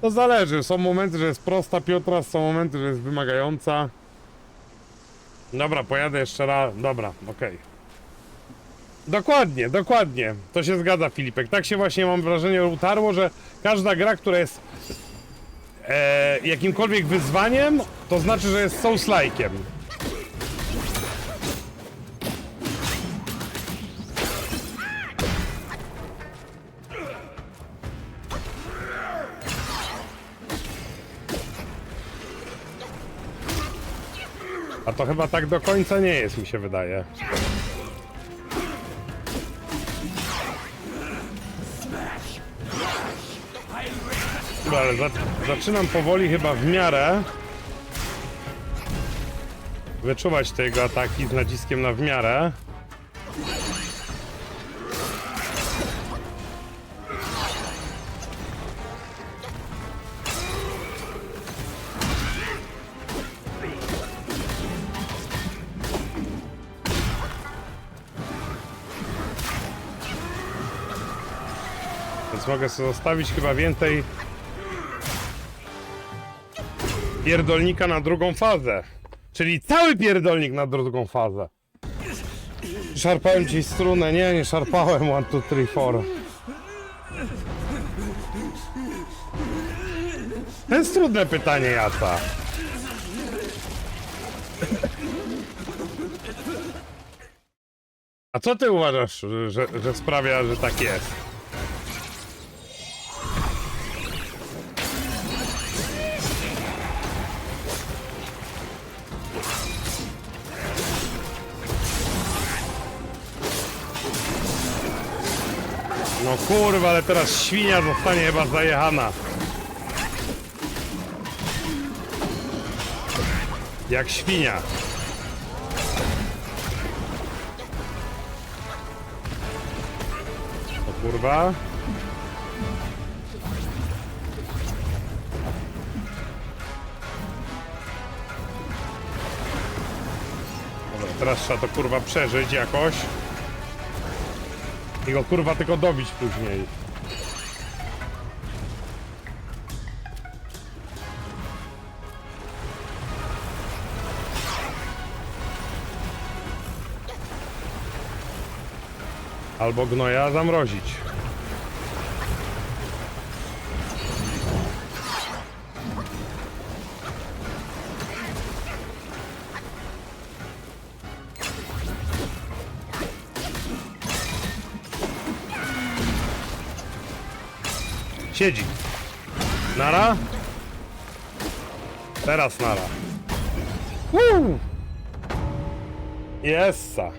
To zależy, są momenty, że jest prosta Piotra, są momenty, że jest wymagająca. Dobra, pojadę jeszcze raz. Dobra, okej. Dokładnie, dokładnie. To się zgadza, Filipek. Tak się właśnie mam wrażenie utarło, że każda gra, która jest e, jakimkolwiek wyzwaniem, to znaczy, że jest souls-like'iem. A to chyba tak do końca nie jest, mi się wydaje. Ale za, zaczynam powoli chyba w miarę wyczuwać te jego ataki z naciskiem na w miarę. Więc mogę sobie zostawić chyba więcej pierdolnika na drugą fazę. Czyli cały pierdolnik na drugą fazę. Szarpałem ci strunę. Nie, nie szarpałem. 1, 2, 3, 4. To jest trudne pytanie, Jaca. A co ty uważasz, że, że sprawia, że tak jest? No kurwa, ale teraz świnia zostanie chyba zajechana. Jak świnia. O kurwa. Dobra, teraz trzeba to kurwa przeżyć jakoś. Go kurwa tylko dobić później. Albo gnoja zamrozić. Siedzi. Nara? Teraz nara. Woo! Jessa.